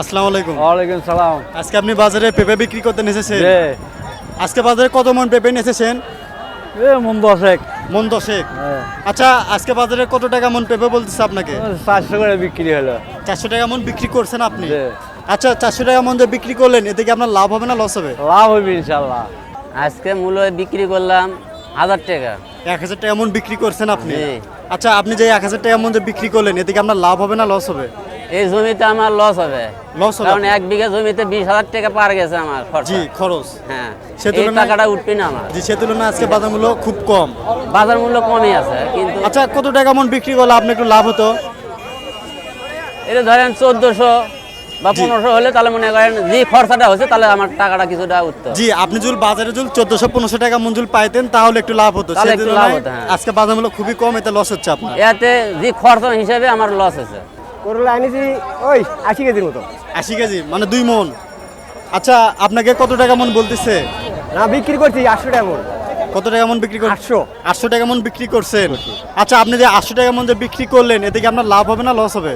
আসসালামু আলাইকুম। ওয়ালাইকুম সালাম। আজকে আপনি বাজারে পেঁপে বিক্রি করতে এসেছেন আজকে বাজারে কত মন পেঁপে এসেছেন এ মন দশেক। মন দশেক। হ্যাঁ। আচ্ছা আজকে বাজারে কত টাকা মন পেঁপে বলতেছে আপনাকে? চারশো করে বিক্রি হলো। চারশো টাকা মন বিক্রি করছেন আপনি। আচ্ছা চারশো টাকা মন যে বিক্রি করলেন এতে কি আপনার লাভ হবে না লস হবে? লাভ হবে ইনশাল্লাহ আজকে মূল্য বিক্রি করলাম হাজার টাকা। এক হাজার টাকা মন বিক্রি করছেন আপনি। আচ্ছা আপনি যে এক হাজার টাকা মন যে বিক্রি করলেন এতে কি আপনার লাভ হবে না লস হবে? এই জমিতে আমার লস হবে। লস হবে কারণ এক বিঘা জমিতে বিশ হাজার টাকা পার গেছে আমার জি খরচ। হ্যাঁ সে তুলনায়- টাকাটা উঠবে না আমার। জি সে তুলনায় আজকে বাজার মূল্য খুব কম। বাজার মূল্য কমই আছে কিন্তু আচ্ছা কত টাকা মন বিক্রি করলে আপনার একটু লাভ হতো? এটা ধরেন চোদ্দশো বা পনেরোশো হলে তাহলে মনে করেন যে খরচাটা হচ্ছে তাহলে আমার টাকাটা কিছুটা উঠতো। জি আপনি যদি বাজারে যদি চোদ্দশো পনেরোশো টাকা মঞ্জুল পাইতেন তাহলে একটু হতো। লাভ হতো, হ্যাঁ। আজকে বাজার মূল্য খুবই কম এতে লস হচ্ছে আপনার। এতে যে খরচা হিসেবে আমার লস হয়েছে। করলা আনিছি ওই আশি কেজির মতো। আশি কেজি মানে দুই মন। আচ্ছা আপনাকে কত টাকা মন বলতেছে? না বিক্রি করছি আটশো টাকা মন। কত টাকা মন বিক্রি করছেন আটশো। আটশো টাকা মন বিক্রি করছেন। আচ্ছা আপনি যে আটশো টাকা মন যে বিক্রি করলেন এতে কি আপনার লাভ হবে না লস হবে?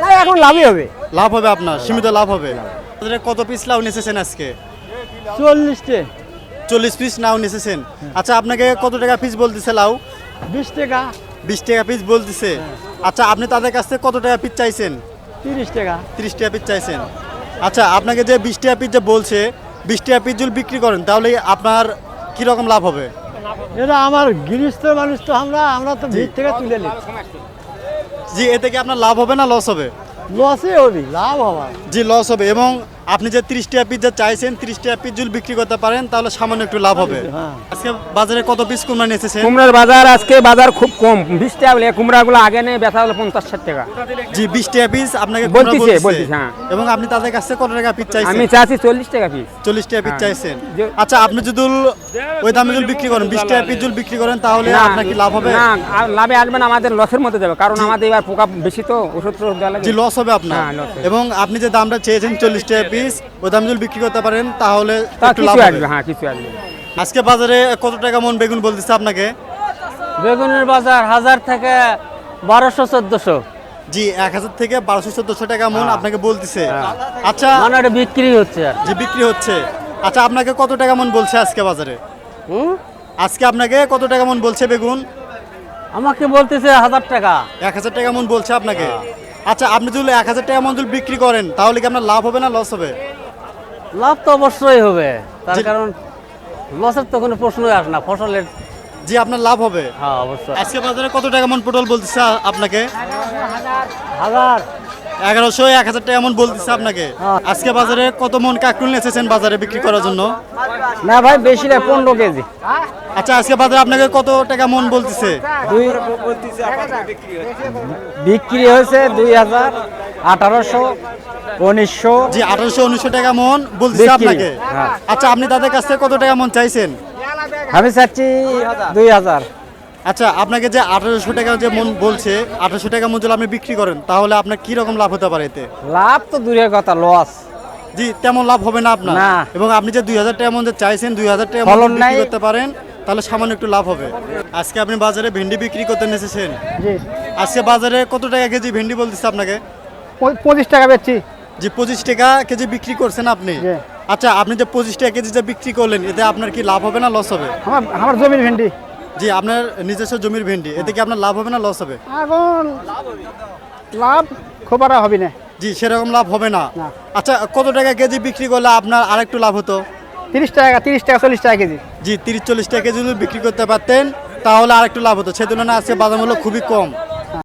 না এখন লাভই হবে। লাভ হবে আপনার সীমিত লাভ হবে। কত পিস লাউ নেছেন আজকে? চল্লিশটে। চল্লিশ পিস লাউ নেছেন আচ্ছা আপনাকে কত টাকা পিস বলতেছে লাউ? বিশ টাকা। বিশ টাকা পিস বলতেছে। আচ্ছা আপনি তাদের কাছ থেকে কত টাকা পিস চাইছেন? তিরিশ টাকা। তিরিশ টাকা পিস চাইছেন। আচ্ছা আপনাকে যে বিশ টাকা পিস যে বলছে বিশ টাকা পিস যদি বিক্রি করেন তাহলে আপনার কি রকম লাভ হবে? এটা আমার গৃহস্থ মানুষ তো আমরা আমরা তো ভিড় থেকে তুলে নিই। জি এতে কি আপনার লাভ হবে না লস হবে? লসে হবি লাভ হবে। জি লস হবে এবং আপনি যে তিরিশ টাকা পিস যা চাইছেন তিরিশ টাকা পিস যদি বিক্রি করতে পারেন তাহলে সামান্য একটু লাভ হবে। হ্যাঁ। আজকে বাজারে কত পিস কুমড়া নিয়েছেন কুমড়ার বাজার আজকে বাজার খুব কম। বিশ টাকা বলে কুমড়াগুলো আগে নেই বেচা হলো পঞ্চাশ ষাট টাকা। জি বিশ টাকা পিস আপনাকে কুমড়া বলতিছে, বলতিছে। হ্যাঁ। এবং আপনি তাদের কাছ কত টাকা পিস চাইছেন? আমি চাচ্ছি চল্লিশ টাকা পিস। চল্লিশ টাকা পিস হ্যাঁ। চাইছেন। আচ্ছা আপনি যদি ওই দামে যদি বিক্রি করেন বিশ টাকা পিস যদি বিক্রি করেন তাহলে আপনার কি লাভ হবে? না লাভে আসবেন আমাদের লসের মধ্যে যাবে। কারণ আমাদের এবার পোকা বেশি তো ওষুধ জি লস হবে আপনার। হ্যাঁ। এবং আপনি যে দামটা চেয়েছেন চল্লিশ টাকা পিস যদি বিক্রি করতে পারেন তাহলে তা একটু লাভ কিছু হবে হ্যাঁ কিছু আসবে। আজকে বাজারে কত টাকা মন বেগুন বলতেছে আপনাকে? বেগুনের বাজার হাজার থেকে বারোশো চোদ্দশো। জি এক হাজার থেকে বারোশো চোদ্দশো টাকা মন আপনাকে বলতেছে। আচ্ছা মানে এটা বিক্রি হচ্ছে। আর জি বিক্রি হচ্ছে। আচ্ছা আপনাকে কত টাকা মন বলছে আজকে বাজারে? হুম? আজকে আপনাকে কত টাকা মন বলছে বেগুন? আমাকে বলতেছে হাজার টাকা। এক হাজার টাকা মন বলছে আপনাকে। আচ্ছা আপনি যদি এক হাজার টাকা যদি বিক্রি করেন তাহলে কি আপনার লাভ হবে না লস হবে? লাভ তো অবশ্যই হবে। তার কারণ লসের তো কোনো প্রশ্নই আসে না ফসলের জি আপনার লাভ হবে। হ্যাঁ অবশ্যই। আজকে বাজারে কত টাকা মন পটল বলতেছে আপনাকে? হাজার। এগারোশো এক হাজার টাকা মন বলতেছে আপনাকে। আজকে বাজারে কত মন কাকরুল এসেছেন বাজারে বিক্রি করার জন্য? না ভাই বেশি না পনেরো কেজি। আচ্ছা আজকে বাজারে আপনাকে কত টাকা মন বলতেছে? বিক্রি হয়েছে দুই হাজার আঠারোশো উনিশশো। জি আঠারোশো উনিশশো টাকা মন বলতেছে আপনাকে। হ্যাঁ। আচ্ছা আপনি তাদের কাছ থেকে কত টাকা মন চাইছেন? আমি চাচ্ছি দুই হাজার। আচ্ছা আপনাকে যে আঠারোশো টাকা যে মন বলছে আঠারোশো টাকা মন যদি আপনি বিক্রি করেন তাহলে আপনার কি রকম লাভ হতে পারে এতে? লাভ তো দূরের কথা লস জি তেমন লাভ হবে না আপনার। এবং আপনি যে দুই হাজার টাকা মন যে চাইছেন দুই হাজার টাকা মন বিক্রি করতে পারেন তাহলে সামান্য একটু লাভ হবে। আজকে আপনি বাজারে ভেন্ডি বিক্রি করতে এসেছেন আজকে বাজারে কত টাকা কেজি ভেন্ডি বলতেছে আপনাকে? পঁচিশ টাকা বেচছি। যে পঁচিশ টাকা কেজি বিক্রি করছেন আপনি? আচ্ছা আপনি যে পঁচিশ টাকা কেজি যে বিক্রি করলেন এতে আপনার কি লাভ হবে না লস হবে? আমার জমির ভেন্ডি। জি আপনার নিজস্ব জমির ভেন্ডি এতে কি আপনার লাভ হবে না লস হবে? এখন লাভ খুব আর হবে না। জি সেরকম লাভ হবে না। আচ্ছা কত টাকা কেজি বিক্রি করলে আপনার আরেকটু লাভ হতো? তিরিশ টাকা তিরিশ টাকা, চল্লিশ টাকা কেজি। জি, তিরিশ, চল্লিশ টাকা কেজি যদি বিক্রি করতে পারতেন, তাহলে আর একটু লাভ হতো। সে তুলনায় আজকে বাজার মূল্য খুবই কম।